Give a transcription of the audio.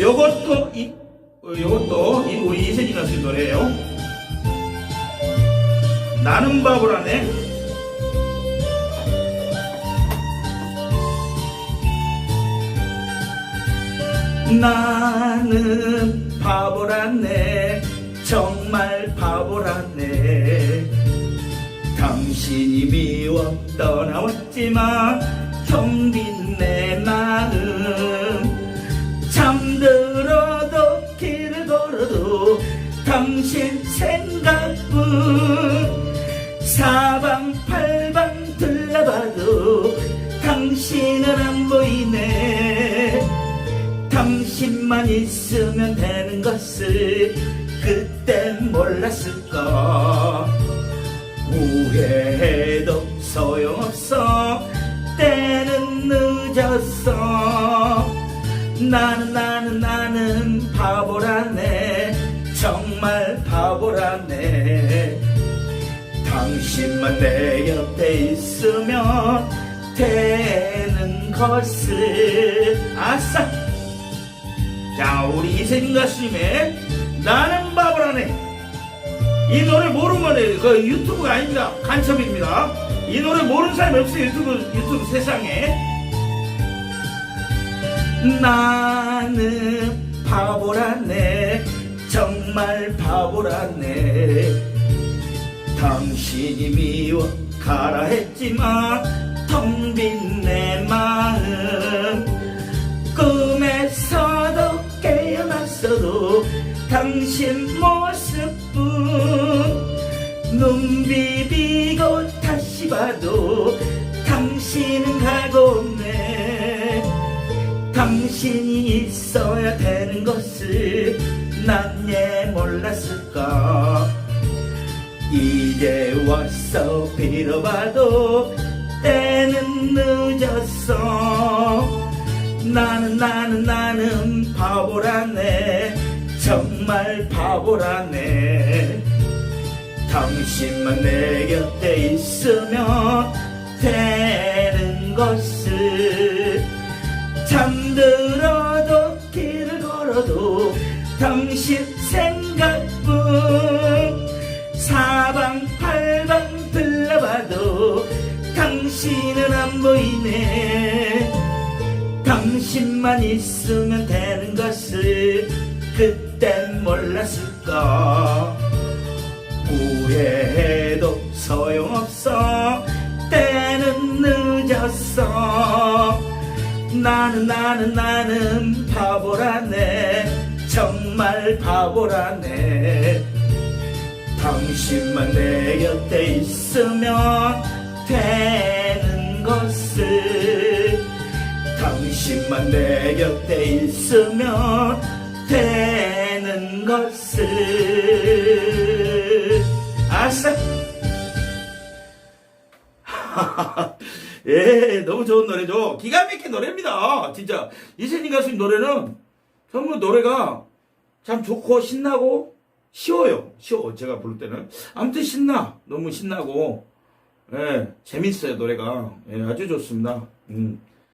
요것도 이 어, 요것도 이 우리 이세진 가수의 노래예요. 나는 바보라네. 나는 바보라네 정말 바보라네 당신이 미워 떠나왔지만 텅빈 내 생각뿐 사방팔방 둘러봐도 당신은 안 보이네. 당신만 있으면 되는 것을 그때 몰랐을까 후회해도 소용없어. 때는 늦었어. 나는 나는 나 당신만 내 옆에 있으면 되는 것을 아싸. 자 우리 이세진 가수님의 나는 바보라네 이 노래 모르면 그 유튜브가 아닙니다. 간첩입니다. 이 노래 모르는 사람이 없어요 유튜브 유튜브 세상에. 나는 바보라네 정말 바보라네 당신이 미워 가라 했지만 텅 빈 내 마음 꿈에서도 깨어났어도 당신 모습뿐 눈 비비고 다시 봐도 당신은 가고 없네. 당신이 있어야 되는 것을 난 예 몰랐을까 이제 와서 빌어봐도 때는 늦었어. 나는 나는 나는 바보라네. 정말 바보라네. 당신만 내 곁에 있으면 되는 것을 잠들어도 길을 걸어도 당신 생각뿐 사방 팔방 둘러봐도 당신은 안 보이네. 당신만 있으면 되는 것을 그땐 몰랐을까? 후회해도 소용없어. 때는 늦었어. 나는 나는 나는 바보라네. 정말 바보라네 당신만 내 곁에 있으면 되는 것을. 당신만 내 곁에 있으면 되는 것을. 아싸. 예 너무 좋은 노래죠. 기가 막힌 노래입니다. 진짜. 이세진 가수님 노래는 전부 노래가 참 좋고 신나고 쉬워요. 쉬워. 제가 부를 때는. 아무튼 신나. 너무 신나고. 예 재밌어요 노래가. 예 아주 좋습니다. 음